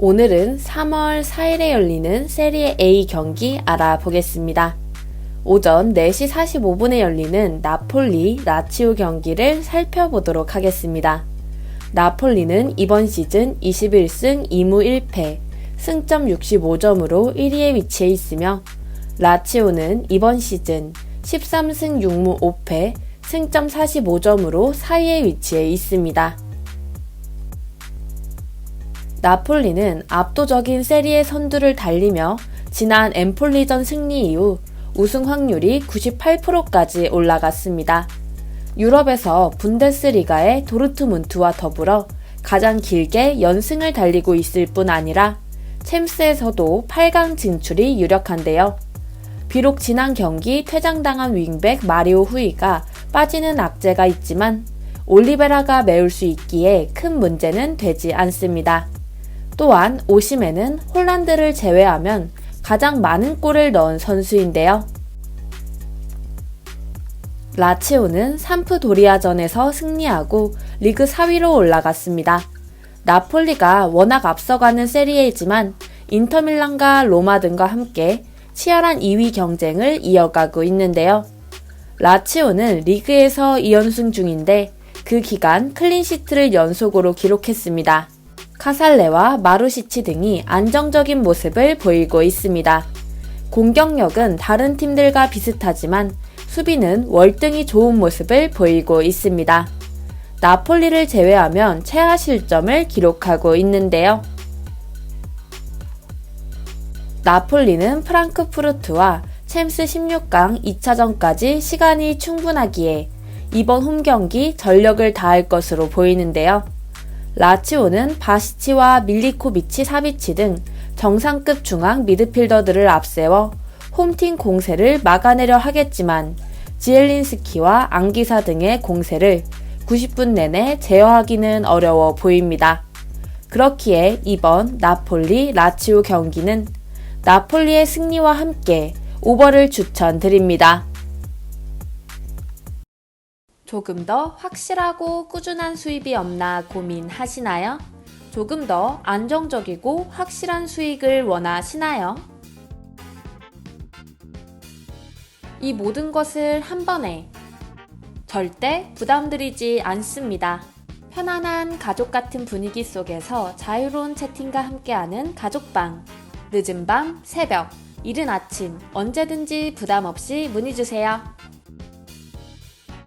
오늘은 3월 4일에 열리는 세리에 A 경기 알아보겠습니다. 오전 4시 45분에 열리는 나폴리 라치오 경기를 살펴보도록 하겠습니다. 나폴리는 이번 시즌 21승 2무 1패, 승점 65점으로 1위에 위치해 있으며 라치오는 이번 시즌 13승 6무 5패, 승점 45점으로 4위에 위치해 있습니다. 나폴리는 압도적인 세리의 선두를 달리며 지난 엠폴리전 승리 이후 우승 확률이 98%까지 올라갔습니다. 유럽에서 분데스리가의 도르트문트와 더불어 가장 길게 연승을 달리고 있을 뿐 아니라 챔스에서도 8강 진출이 유력한데요. 비록 지난 경기 퇴장당한 윙백 마리오 후이가 빠지는 악재가 있지만 올리베라가 메울 수 있기에 큰 문제는 되지 않습니다. 또한 오심에는 홀란드를 제외하면 가장 많은 골을 넣은 선수인데요. 라치오는 삼프도리아전에서 승리하고 리그 4위로 올라갔습니다. 나폴리가 워낙 앞서가는 세리에지만 인터밀란과 로마 등과 함께 치열한 2위 경쟁을 이어가고 있는데요. 라치오는 리그에서 2연승 중인데 그 기간 클린시트를 연속으로 기록했습니다. 카살레와 마루시치 등이 안정적인 모습을 보이고 있습니다. 공격력은 다른 팀들과 비슷하지만 수비는 월등히 좋은 모습을 보이고 있습니다. 나폴리를 제외하면 최하 실점을 기록하고 있는데요. 나폴리는 프랑크푸르트와 챔스 16강 2차전까지 시간이 충분하기에 이번 홈 경기 전력을 다할 것으로 보이는데요. 라치오는 바시치와 밀리코비치 사비치 등 정상급 중앙 미드필더들을 앞세워 홈팀 공세를 막아내려 하겠지만 지엘린스키와 앙기사 등의 공세를 90분 내내 제어하기는 어려워 보입니다. 그렇기에 이번 나폴리 라치오 경기는 나폴리의 승리와 함께 오버를 추천드립니다. 조금 더 확실하고 꾸준한 수입이 없나 고민하시나요? 조금 더 안정적이고 확실한 수익을 원하시나요? 이 모든 것을 한 번에 절대 부담드리지 않습니다. 편안한 가족 같은 분위기 속에서 자유로운 채팅과 함께하는 가족방. 늦은 밤, 새벽, 이른 아침, 언제든지 부담 없이 문의 주세요.